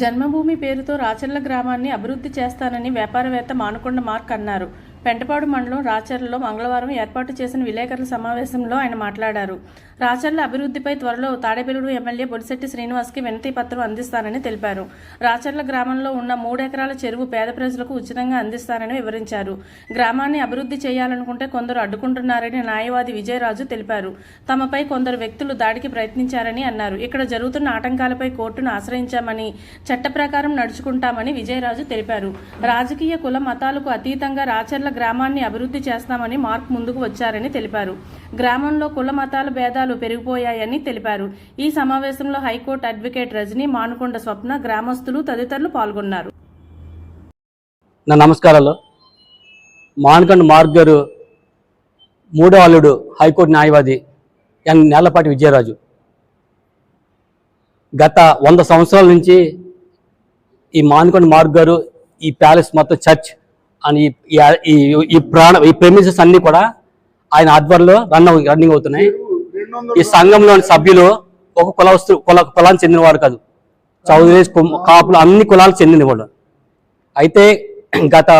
జన్మభూమి పేరుతో రాచర్ల గ్రామాన్ని అభివృద్ధి చేస్తానని వ్యాపారవేత్త మానుకొండ మార్క్ అన్నారు. పెంటపాడు మండలం రాచర్లలో మంగళవారం ఏర్పాటు చేసిన విలేకరుల సమావేశంలో ఆయన మాట్లాడారు. రాచర్ల అభివృద్ధిపై త్వరలో తాడేపల్లిగూడు ఎమ్మెల్యే బొడిశెట్టి శ్రీనివాస్కి వినతి పత్రం అందిస్తానని తెలిపారు. రాచర్ల గ్రామంలో ఉన్న మూడెకరాల చెరువు పేద ప్రజలకు ఉచితంగా అందిస్తానని వివరించారు. గ్రామాన్ని అభివృద్ధి చేయాలనుకుంటే కొందరు అడ్డుకుంటున్నారని న్యాయవాది విజయరాజు తెలిపారు. తమపై కొందరు వ్యక్తులు దాడికి ప్రయత్నించారని అన్నారు. ఇక్కడ జరుగుతున్న ఆటంకాలపై కోర్టును ఆశ్రయించామని చట్ట ప్రకారం నడుచుకుంటామని విజయరాజు తెలిపారు. రాజకీయ కుల మతాలకు అతీతంగా రాచర్ల గ్రామాన్ని అభివృద్ధి చేస్తామని మార్క్ ముందుకు వచ్చారని తెలిపారు. గ్రామంలో కుల మతాల భేదాలు పెరిగిపోయాయని తెలిపారు. ఈ సమావేశంలో high court advocate Rajani Manukonda Swapna గ్రామస్తులు తదితరులు పాల్గొన్నారు. నా నమస్కారాలు. మానకొండ మార్క్ గారు మూడో అల్లుడు హైకోర్టు న్యాయవాది ఎన్ నేలపాటి విజయరాజు. గత వంద సంవత్సరాల నుంచి ఈ మానకొండ మార్క్ గారు ఈ ప్యాలెస్ మొత్తం చర్చ్ అని ఈ- ఈ- ప్రాణ ఈ ప్రెమిసెస్ అన్ని కూడా ఆయన ఆధ్వర్యంలో రన్ రన్నింగ్ అవుతున్నాయి. ఈ సంఘంలోని సభ్యులు ఒక కులవస్తు కుల కులానికి చెందిన వారు కాదు. చౌదరి కాపులు అన్ని కులాలకు చెందిన వాళ్ళు అయితే గత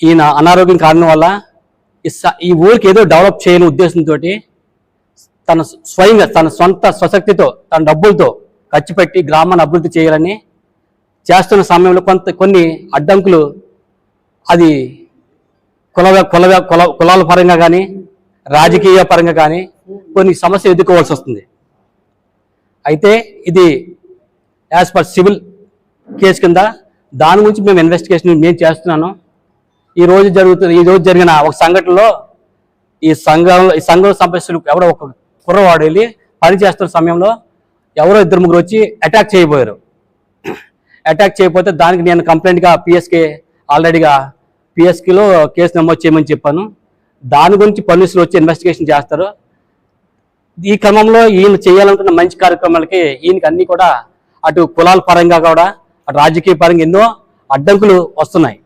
ఈయన అనారోగ్యం కారణం వల్ల ఈ స- ఈ ఊరికి ఏదో డెవలప్ చేయని ఉద్దేశంతో తన స్వయంగా తన సొంత స్వశక్తితో తన డబ్బులతో ఖర్చు పెట్టి గ్రామాన్ని అభివృద్ధి చేయాలని చేస్తున్న సమయంలో కొంత కొన్ని అడ్డంకులు అది కుల కుల కుల కులాల పరంగా కానీ రాజకీయ పరంగా కానీ కొన్ని సమస్యలు ఎదుర్కోవాల్సి వస్తుంది. అయితే ఇది యాజ్ పర్ సివిల్ కేసు కింద దాని గురించి మేము ఇన్వెస్టిగేషన్ మేము చేస్తున్నాను. ఈ రోజు జరుగుతున్న ఈ రోజు జరిగిన ఒక సంఘటనలో ఈ సంఘంలో ఈ సంఘం సమస్యలు ఎవరో ఒక కుర్రవాడు వెళ్ళి పని చేస్తున్న సమయంలో ఎవరో ఇద్దరు ముగ్గురు వచ్చి అటాక్ చేయబోయారు. అటాక్ చేయకపోతే దానికి నేను కంప్లైంట్గా పిఎస్కే ఆల్రెడీగా పిఎస్కిలో కేసు నమోదు చేయమని చెప్పాను. దాని గురించి పోలీసులు వచ్చి ఇన్వెస్టిగేషన్ చేస్తారు. ఈ క్రమంలో ఈయన చేయాలనుకున్న మంచి కార్యక్రమాలకి ఈయనకి అన్ని కూడా అటు కులాల పరంగా కూడా అటు రాజకీయ పరంగా ఎన్నో అడ్డంకులు వస్తున్నాయి.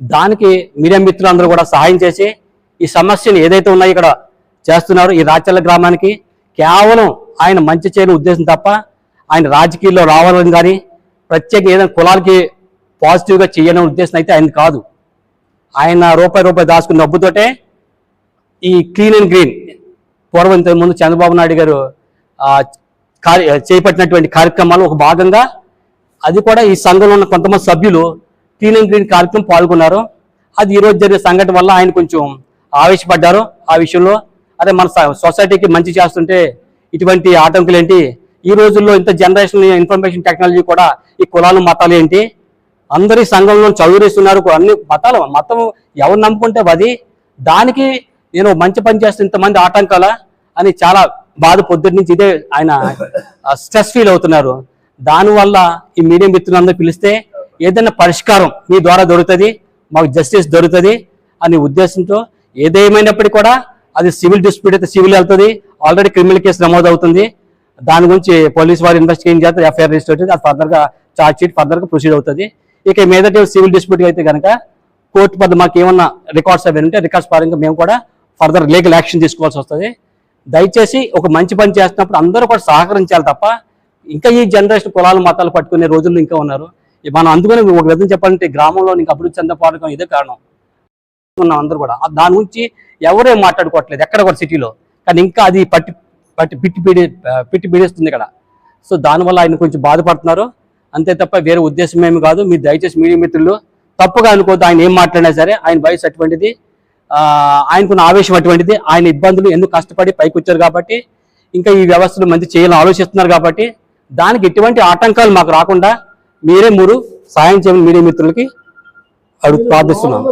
దానికి మీడియా మిత్రులందరూ కూడా సహాయం చేసి ఈ సమస్యను ఏదైతే ఉన్నాయో ఇక్కడ చేస్తున్నారు ఈ రాచల్ల గ్రామానికి కేవలం ఆయన మంచి చేయని ఉద్దేశం తప్ప ఆయన రాజకీయాల్లో రావాలని కానీ ప్రత్యేక ఏదైనా కులాలకి పాజిటివ్గా చేయడం ఉద్దేశం అయితే ఆయన కాదు. ఆయన రూపాయి రూపాయి దాచుకున్న డబ్బుతోటే ఈ క్లీన్ అండ్ గ్రీన్ పూర్వం ముందు చంద్రబాబు నాయుడు గారు కార్య చేపట్టినటువంటి కార్యక్రమాలు ఒక భాగంగా అది కూడా ఈ సంఘంలో ఉన్న కొంతమంది సభ్యులు క్లీన్ అండ్ గ్రీన్ కార్యక్రమం పాల్గొన్నారు. అది ఈరోజు జరిగే సంఘటన వల్ల ఆయన కొంచెం ఆవేశపడ్డారు ఆ విషయంలో. అదే మన స- సొసైటీకి మంచి చేస్తుంటే ఇటువంటి ఆటంకులు ఏంటి ఈ రోజుల్లో ఇంత జనరేషన్ ఇన్ఫర్మేషన్ టెక్నాలజీ కూడా ఈ కులాలు మతాలు ఏంటి? అందరి సంఘంలో చదువురిస్తున్నారు అన్ని మతాలు మతం ఎవరు నమ్ముకుంటే అది దానికి నేను మంచి పని చేస్తే ఇంతమంది ఆటంకాల అని చాలా బాధ పొద్దుటి నుంచి ఇదే ఆయన స్ట్రెస్ ఫీల్ అవుతున్నారు. దానివల్ల ఈ మీడియం మిత్రులందరూ పిలిస్తే ఏదైనా పరిష్కారం మీ ద్వారా దొరుకుతుంది మాకు జస్టిస్ దొరుకుతుంది అనే ఉద్దేశంతో ఏదేమైనప్పటికీ కూడా అది సివిల్ డిస్ప్యూట్ అయితే సివిల్ వెళ్తుంది. ఆల్రెడీ క్రిమినల్ కేసు నమోదు అవుతుంది దాని గురించి పోలీస్ వారు ఇన్వెస్టిగేషన్ చేస్తారు ఎఫ్ఐఆర్ రిజిస్టర్ అవుతుంది. అది ఫర్దర్గా ఛార్జ్ షీట్ ఫర్దర్గా ప్రొసీడ్ అవుతుంది. ఇక మీదట సివిల్ డిస్ప్యూట్ అయితే కనుక కోర్టు పద్ధ మాకు ఏమన్నా రికార్డ్స్ అవి ఉంటే రికార్డ్స్ పరంగా మేము కూడా ఫర్దర్ లీగల్ యాక్షన్ తీసుకోవాల్సి వస్తుంది. దయచేసి ఒక మంచి పని చేస్తున్నప్పుడు అందరూ కూడా సహకరించాలి తప్ప ఇంకా ఈ జనరేషన్ కులాలు మతాలు పట్టుకునే రోజుల్లో ఇంకా ఉన్నారు. మనం అందుకని ఒక విధంగా చెప్పాలంటే గ్రామంలో ఇంకా అభివృద్ధి చెందకపోవడం ఇదే కారణం. ఉన్నాం అందరూ కూడా. దాని గురించి ఎవరేం మాట్లాడుకోవట్లేదు ఎక్కడ కూడా సిటీలో. కానీ ఇంకా అది పట్టి పట్టి పిట్టి పీడి పిట్టి పీడిస్తుంది ఇక్కడ. సో దానివల్ల ఆయన కొంచెం బాధపడుతున్నారు. అంతే తప్ప వేరే ఉద్దేశం ఏమి కాదు. మీరు దయచేసి మీడియా మిత్రులు తప్పుగా అనుకోవద్దు. ఆయన ఏం మాట్లాడినా సరే ఆయన వయసు అటువంటిది ఆయనకున్న ఆవేశం అటువంటిది ఆయన ఇబ్బందులు ఎందుకు కష్టపడి పైకి వచ్చారు కాబట్టి ఇంకా ఈ వ్యవస్థలు మంచి చేయాలని ఆలోచిస్తున్నారు కాబట్టి దానికి ఎటువంటి ఆటంకాలు మాకు రాకుండా మీరే మూడు సాయం చేయమని మీడియా మిత్రులకి అడుగు ప్రార్థిస్తున్నాం.